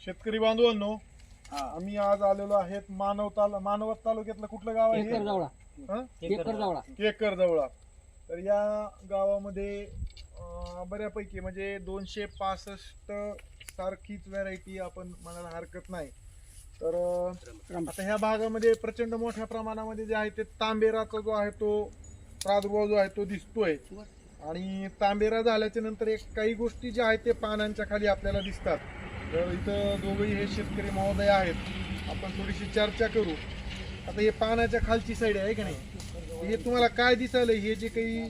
शेतकरी बांधवांनो हा. आम्ही आज आलेलो आहेत मानव ताल मानवत तालुक्यातलं कुठलं गाव आहे? जावळा हं? जावळा केकर जवळ तर या गावामध्ये अं, बऱ्यापैकी म्हणजे दोनशे पासष्ट सारखीच व्हरायटी आपण म्हणायला हरकत नाही. तर अं, आता ह्या भागामध्ये प्रचंड मोठ्या प्रमाणामध्ये जे आहे ते तांबेराचा जो आहे तो प्रादुर्भाव जो आहे तो दिसतोय. आणि तांबेरा झाल्याच्यानंतर एक काही गोष्टी ज्या आहेत ते पानांच्या खाली आपल्याला दिसतात. तर इथं दोघंही हे शेतकरी महोदय आहेत. आपण थोडीशी चर्चा करू. आता हे पानाच्या खालची साईड आहे का नाही? हे तुम्हाला काय दिसायला हे जे काही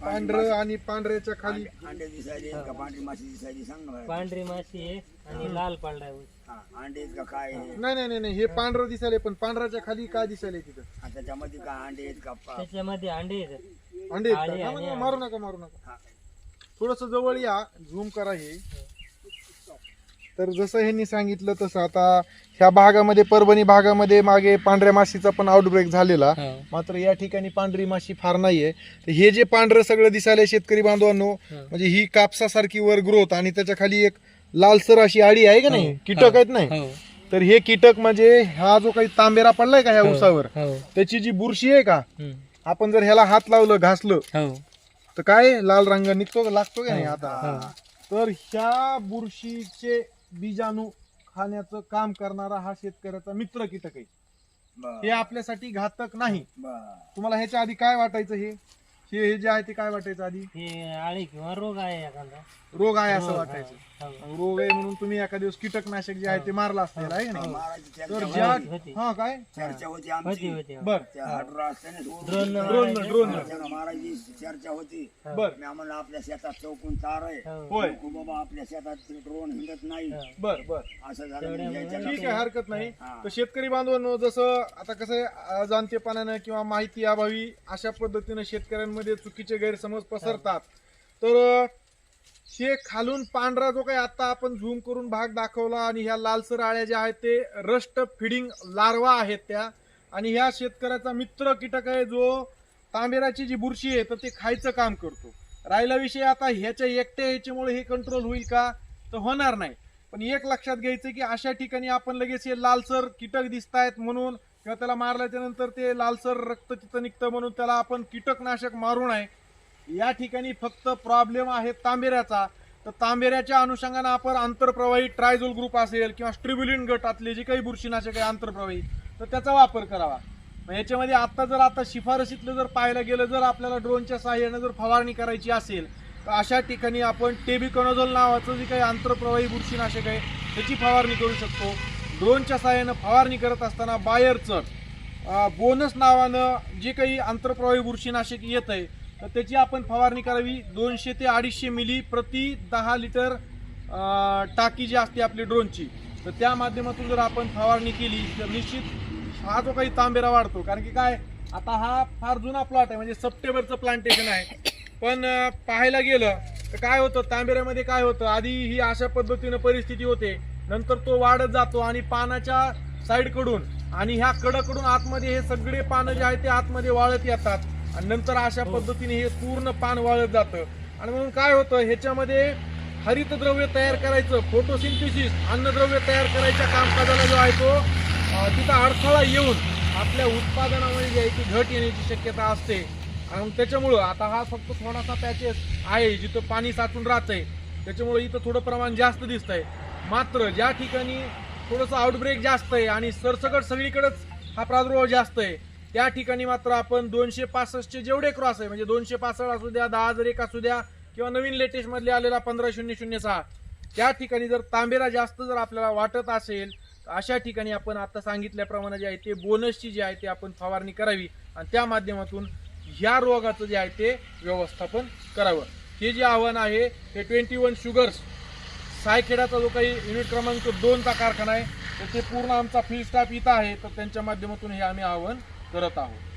पांढरं आणि पांढऱ्याच्या खाली अंडे दिसायचे का पांढरी माशी दिसायची सांग ना. पांढरी माशी आहे आणि लाल पांढरा आहे. हा, अंडे आहेत का काय आहे? नाही नाही नाही नाही हे पांढरं दिसायला पण पांढऱ्याच्या खाली काय दिसायला तिथं? हा, त्याच्यामध्ये काय अंडे आहेत का पा- त्याच्यामध्ये अंडे आहेत. अंडे आहेत का? हा, हा, मारू नका मारू नका. हा. थोडस जवळ या झूम करा हे. तर जसं ह्यांनी सांगितलं तसं आता ह्या भागामध्ये परभणी भागामध्ये मागे पांढऱ्या माशीचा पण आउटब्रेक झालेला. मात्र या ठिकाणी पांढरी माशी फार नाहीये. तर हे जे पांढरं सगळं दिसायला शेतकरी बांधवांनो म्हणजे ही कापसासारखी वर ग्रोथ आणि त्याच्याखाली एक लालसर अशी आडी आहे का नाही? कीटक आहेत नाही? हो. तर हे कीटक म्हणजे हा जो काही तांबेरा पडलाय का ह्या उसावर? हो. त्याची जी बुरशी आहे का? हम्म. आपण जर ह्याला हात लावलं घासलं हो. तर काय? लाल रंग निघतो का? लागतो का नाही हो. आता तर ह्या बुरशीचे बीजाणू खाण्याचं काम करणारा हा शेतकऱ्याचा मित्र कीटक आहे. हे आपल्यासाठी घातक नाही. तुम्हाला ह्याच्या आधी काय वाटायचं हे हे? हे जे आहे ते काय वाटायचं आधी? हे आळी किंवा रोग आहे एखादा. रोग आहे असं वाटायचं. हो. रोग आहे म्हणून तुम्ही एका दिवस कीटकनाशक जे आहे ते मारलं असतील आहे का नाही मारायची तर चर्चा ज्या. हा काय? चर्चा होती आमची. हो. बर. ड्रोन मारायची. चर्चा होती. बर. मी आम्हाला आपल्या शेतात चौकून तार आहे. हो. होय. बाबा आपल्या शेतात ड्रोन हिंडत नाही. हो. बर बर. असं झालं. ठीक आहे हरकत नाही. हा. तर शेतकरी बांधवांनो जसं आता कसं आहे अजाणतेपणानं किंवा माहिती अभावी अशा पद्धतीनं शेतकऱ्यांमध्ये चुकीचे गैरसमज पसरतात. तर हे खालून पांढरा जो काही आता आपण झूम करून भाग दाखवला आणि ह्या लालसर आळ्या ज्या आहेत ते रस्ट फिडिंग लार्वा आहेत त्या. आणि ह्या शेतकऱ्याचा मित्र कीटक आहे जो तांबेराची जी बुरशी आहे तर ते खायचं काम करतो. राहिला विषय आता ह्याच्या एकट्या ह्याच्यामुळे हे कंट्रोल होईल का? तर होणार नाही. पण एक लक्षात घ्यायचं की अशा ठिकाणी आपण लगेच हे लालसर कीटक दिसत आहेत म्हणून किंवा त्याला मारल्याच्या नंतर ते लालसर रक्त तिथं निघतं म्हणून त्याला आपण कीटकनाशक मारू नये. या ठिकाणी फक्त प्रॉब्लेम आहे तांबेऱ्याचा. तर तांबेऱ्याच्या अनुषंगानं आपण आंतरप्रवाही ट्रायझोल ग्रुप असेल किंवा स्ट्रिब्युलिन गटातले जे काही बुरशीनाशक आहे आंतरप्रवाही तर त्याचा वापर करावा. मग याच्यामध्ये आत्ता जर आता शिफारशीतलं जर पाहायला गेलं जर आपल्याला ड्रोनच्या सहाय्यानं जर फवारणी करायची असेल तर अशा ठिकाणी आपण टेबिकॉनोझोल नावाचं जे काही आंतरप्रवाही बुरशीनाशक आहे त्याची फवारणी करू शकतो. ड्रोनच्या सहाय्यानं फवारणी करत असताना बायरचं बोनस नावानं जे काही आंतरप्रवाही बुरशीनाशक येत आहे तर त्याची आपण फवारणी करावी. दोनशे ते अडीचशे मिली प्रति दहा लिटर टाकी जी असते आपली ड्रोनची. तर त्या माध्यमातून जर आपण फवारणी केली तर निश्चित हा जो काही तांबेरा वाढतो. कारण की काय आता हा फार जुना प्लॉट आहे. म्हणजे सप्टेंबरचं प्लांटेशन आहे. पण पाहायला गेलं तर काय होतं तांबेऱ्यामध्ये काय होतं आधी ही अशा पद्धतीनं परिस्थिती होते. नंतर तो वाढत जातो आणि पानाच्या साईडकडून आणि ह्या कडकडून आतमध्ये हे सगळे पानं जे आहेत ते आतमध्ये वाळत येतात. आणि नंतर अशा पद्धतीने हे पूर्ण पान वाळत जातं. आणि म्हणून काय होतं ह्याच्यामध्ये हरितद्रव्य तयार करायचं फोटोसिंथेसिस अन्नद्रव्य तयार करायच्या कामकाजाला जो आहे तो तिथं अडथळा येऊन आपल्या उत्पादनामध्ये जी आहे ती घट येण्याची शक्यता असते. आणि त्याच्यामुळं आता हा फक्त थोडासा पॅचेस आहे जिथं पाणी साचून राहतंय. त्याच्यामुळे इथं थोडं प्रमाण जास्त दिसतंय. मात्र ज्या ठिकाणी थोडंसं आउटब्रेक जास्त आहे आणि सरसकट सगळीकडेच हा प्रादुर्भाव जास्त आहे त्या ठिकाणी मात्र आपण दोनशे पासष्टचे जेवढे क्रॉस आहे म्हणजे दोनशे पासष्ट असू द्या दहा हजार एक असू द्या किंवा नवीन लेटेस्ट मधले आलेला पंधरा शून्य शून्य सहा त्या ठिकाणी जर तांबेरा जास्त जर आपल्याला वाटत असेल तर अशा ठिकाणी आपण आता सांगितल्याप्रमाणे जे आहे ते बोनसची जी आहे ते आपण फवारणी करावी आणि त्या माध्यमातून ह्या रोगाचं जे आहे ते व्यवस्थापन करावं. हे जे आव्हान आहे हे ट्वेंटी वन शुगर्स सायखेडाचा जो काही युनिट क्रमांक दोनचा कारखाना आहे तर ते पूर्ण आमचा फील्ड स्टाफ इथं आहे तर त्यांच्या माध्यमातून हे आम्ही आव्हान करत आहोत.